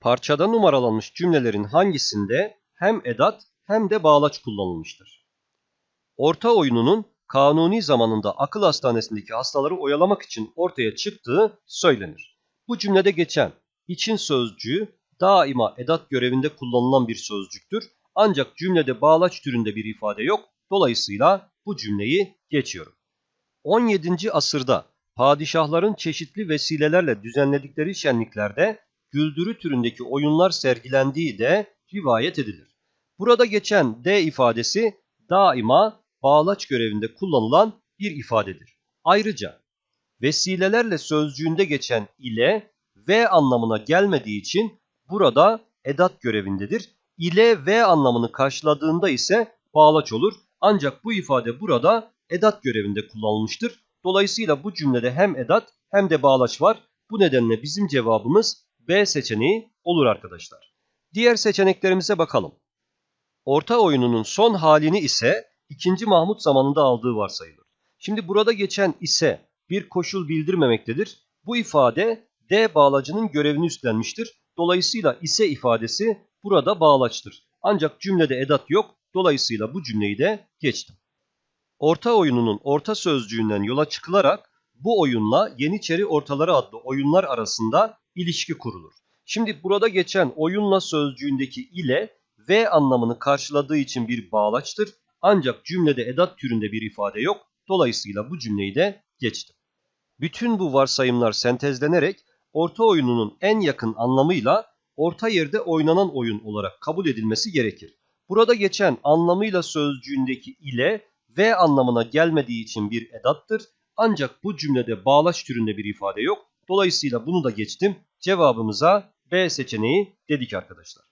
Parçada numaralanmış cümlelerin hangisinde hem edat hem de bağlaç kullanılmıştır? Orta oyununun kanuni zamanında akıl hastanesindeki hastaları oyalamak için ortaya çıktığı söylenir. Bu cümlede geçen için sözcüğü daima edat görevinde kullanılan bir sözcüktür. Ancak cümlede bağlaç türünde bir ifade yok. Dolayısıyla bu cümleyi geçiyorum. 17. asırda padişahların çeşitli vesilelerle düzenledikleri şenliklerde güldürü türündeki oyunlar sergilendiği de rivayet edilir. Burada geçen D ifadesi daima bağlaç görevinde kullanılan bir ifadedir. Ayrıca vesilelerle sözcüğünde geçen ile ve anlamına gelmediği için burada edat görevindedir. İle ve anlamını karşıladığında ise bağlaç olur. Ancak bu ifade burada edat görevinde kullanılmıştır. Dolayısıyla bu cümlede hem edat hem de bağlaç var. Bu nedenle bizim cevabımız B seçeneği olur arkadaşlar. Diğer seçeneklerimize bakalım. Orta oyununun son halini ise 2. Mahmut zamanında aldığı varsayılır. Şimdi burada geçen ise bir koşul bildirmemektedir. Bu ifade D bağlacının görevini üstlenmiştir. Dolayısıyla ise ifadesi burada bağlaçtır. Ancak cümlede edat yok. Dolayısıyla bu cümleyi de geçtim. Orta oyununun orta sözcüğünden yola çıkılarak bu oyunla Yeniçeri Ortaları adlı oyunlar arasında ilişki kurulur. Şimdi burada geçen oyunla sözcüğündeki ile ve anlamını karşıladığı için bir bağlaçtır. Ancak cümlede edat türünde bir ifade yok. Dolayısıyla bu cümleyi de geçtim. Bütün bu varsayımlar sentezlenerek orta oyununun en yakın anlamıyla orta yerde oynanan oyun olarak kabul edilmesi gerekir. Burada geçen anlamıyla sözcüğündeki ile ve anlamına gelmediği için bir edattır. Ancak bu cümlede bağlaç türünde bir ifade yok. Dolayısıyla bunu da geçtim. Cevabımıza B seçeneği dedik arkadaşlar.